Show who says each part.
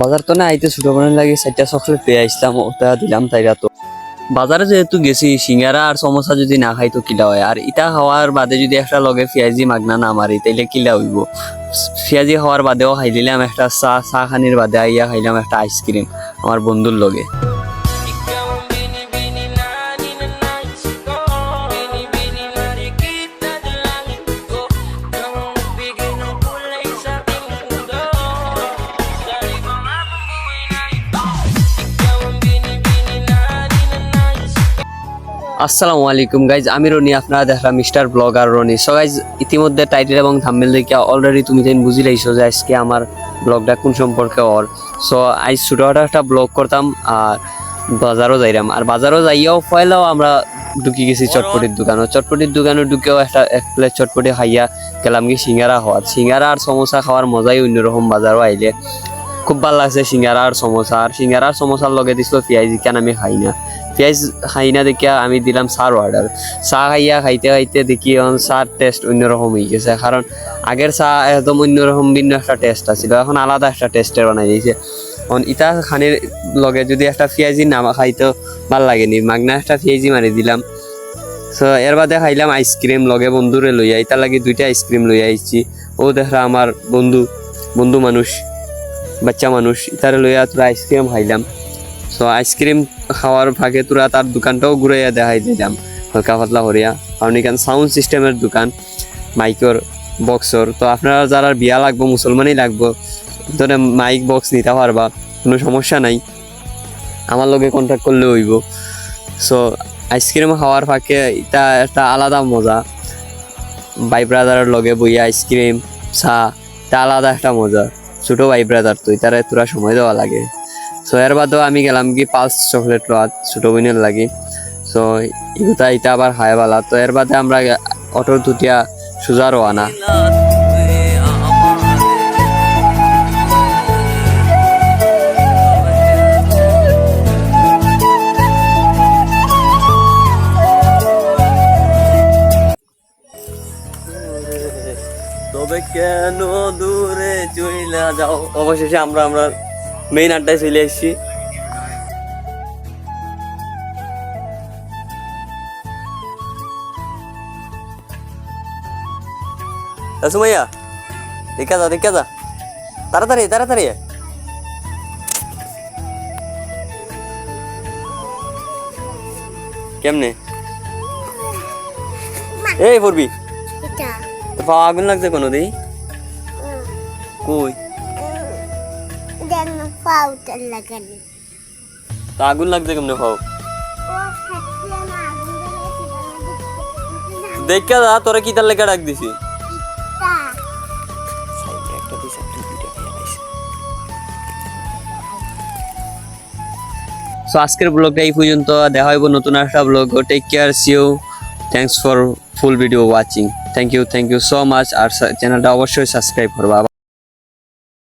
Speaker 1: বাজার তো না আইতে ছোট বোনের লাগে, চারটা চকলেট পেয়ে আসলাম, ওটা দিলাম তাইরা তো বাজারে যেহেতু গেছি, সিঙ্গারা আর সমোসা যদি না খাই তো কিলা হয়? আর ইটা খাওয়ার বাদে যদি একটা লগে পেঁয়াজি মাগনা না মারি, তাইলে কিলা হইব? পেঁয়াজি খাওয়ার বাদেও খাই দিলাম একটা চা চা খানির বাদে আইয়া খাইলাম একটা আইসক্রিম আমার বন্ধুর লগে। আসসালামু আলাইকুম গাইজ আমি রনি আপনারা দেখলাম mister blogger Roni. So guys ইতিমধ্যে টাইটেল এবং থাম্বেল দেখে অলরেডি তুমি তাই বুঝি লাইছো যে আজকে আমার ব্লগটা কোন সম্পর্কে ওর। সো আজ ছোটোখাটো একটা ব্লগ করতাম আর বাজারও যাইরাম। আর বাজারও যাইয়াও পয়লাও আমরা ঢুকি গেছি চটপটির দোকানও চটপটির দোকানে ঢুকেও একটা এক প্লেট চটপটি খাইয়া গেলাম কি সিঙ্গারা হওয়ার সিঙ্গারা আর সমোসা খাওয়ার মজাই অন্যরকম বাজারও আইলে। খুব ভালো লাগছে সিঙ্গারা আর সমোসা। আর সিঙ্গারা আর সমোসার লগে দিছিল পেঁয়াজ কেন আমি খাই না। পেঁয়াজ খাই না দেখিয়া আমি দিলাম চার অর্ডার চা খাইয়া খাইতে খাইতে দেখি এখন চার টেস্ট অন্যরকম হয়ে গেছে। কারণ আগের চা একদম অন্যরকম ভিন্ন একটা টেস্ট আছিল। এখন আলাদা একটা টেস্টের বানাই দিয়েছে এখন ইটা খানির লগে যদি একটা পেঁয়াজি নামা খাইতো ভালো লাগেনি। মাগনা একটা পেঁয়াজি মারি দিলাম। সো এর বাদে খাইলাম আইসক্রিম লগে বন্ধুরে লইয়া ইটা লাগে দুইটা আইসক্রিম লইয়া আইছি ও দেখা আমার বন্ধু বন্ধু মানুষ বাচ্চা মানুষ ইতারে লইয়া তোরা আইসক্রিম খাইলাম। সো আইসক্রিম খাওয়ার ভাগে তোরা তার দোকানটাও ঘুরাইয়া দেখাই দিলাম। হালকা পাতলা হরিয়া কারণ এখানে সাউন্ড সিস্টেমের দোকান মাইকর বক্সর তো আপনারা যারা বিয়া লাগবো, মুসলমানই লাগবো, ধরে মাইক বক্স নিতে পারবা, কোনো সমস্যা নাই। আমার লগে কন্ট্যাক্ট করলে হইব। সো আইসক্রিম খাওয়ার ফাঁকে এটা একটা আলাদা মজা। ভাই ব্রাদারের লগে বইয়া আইসক্রিম চা, এটা আলাদা একটা মজা। ছোট ভাই ব্রাদার তো তারা তোরা সময় দেওয়া লাগে। সো এর বাদেও আমি গেলাম কি পালস চকলেট লোয়া ছোট বোনের লাগি। সো ইগুতা ইটা আবার হায় বালা। তো এর বাদে আমরা অটোর দুটিয়া সোজা রওয়ানা। তবে কেন দূরে চইলা যাও? অবশেষে আমরা আমরা মেইন আড্ডায় চলে এসেছি সুমাইয়া দেখা যা দেখা যা। তাড়াতাড়ি তাড়াতাড়ি। কেমনে? এই পড়বি পাওয়া আগুন লাগছে কোনো দিই কই?
Speaker 2: যেন লাগানি
Speaker 1: তা আগুন লাগছে কেমনে
Speaker 2: জ্বালিয়েছিল
Speaker 1: দেখা যা তোরা কি তার লেখা ডাক দিছি? সো আজকের ব্লগটা এই পর্যন্ত। দেখা হইব নতুন একটা blog take care see you thanks for full video watching thank you thank you so much আর চ্যানেলটা অবশ্যই সাবস্ক্রাইব করবা।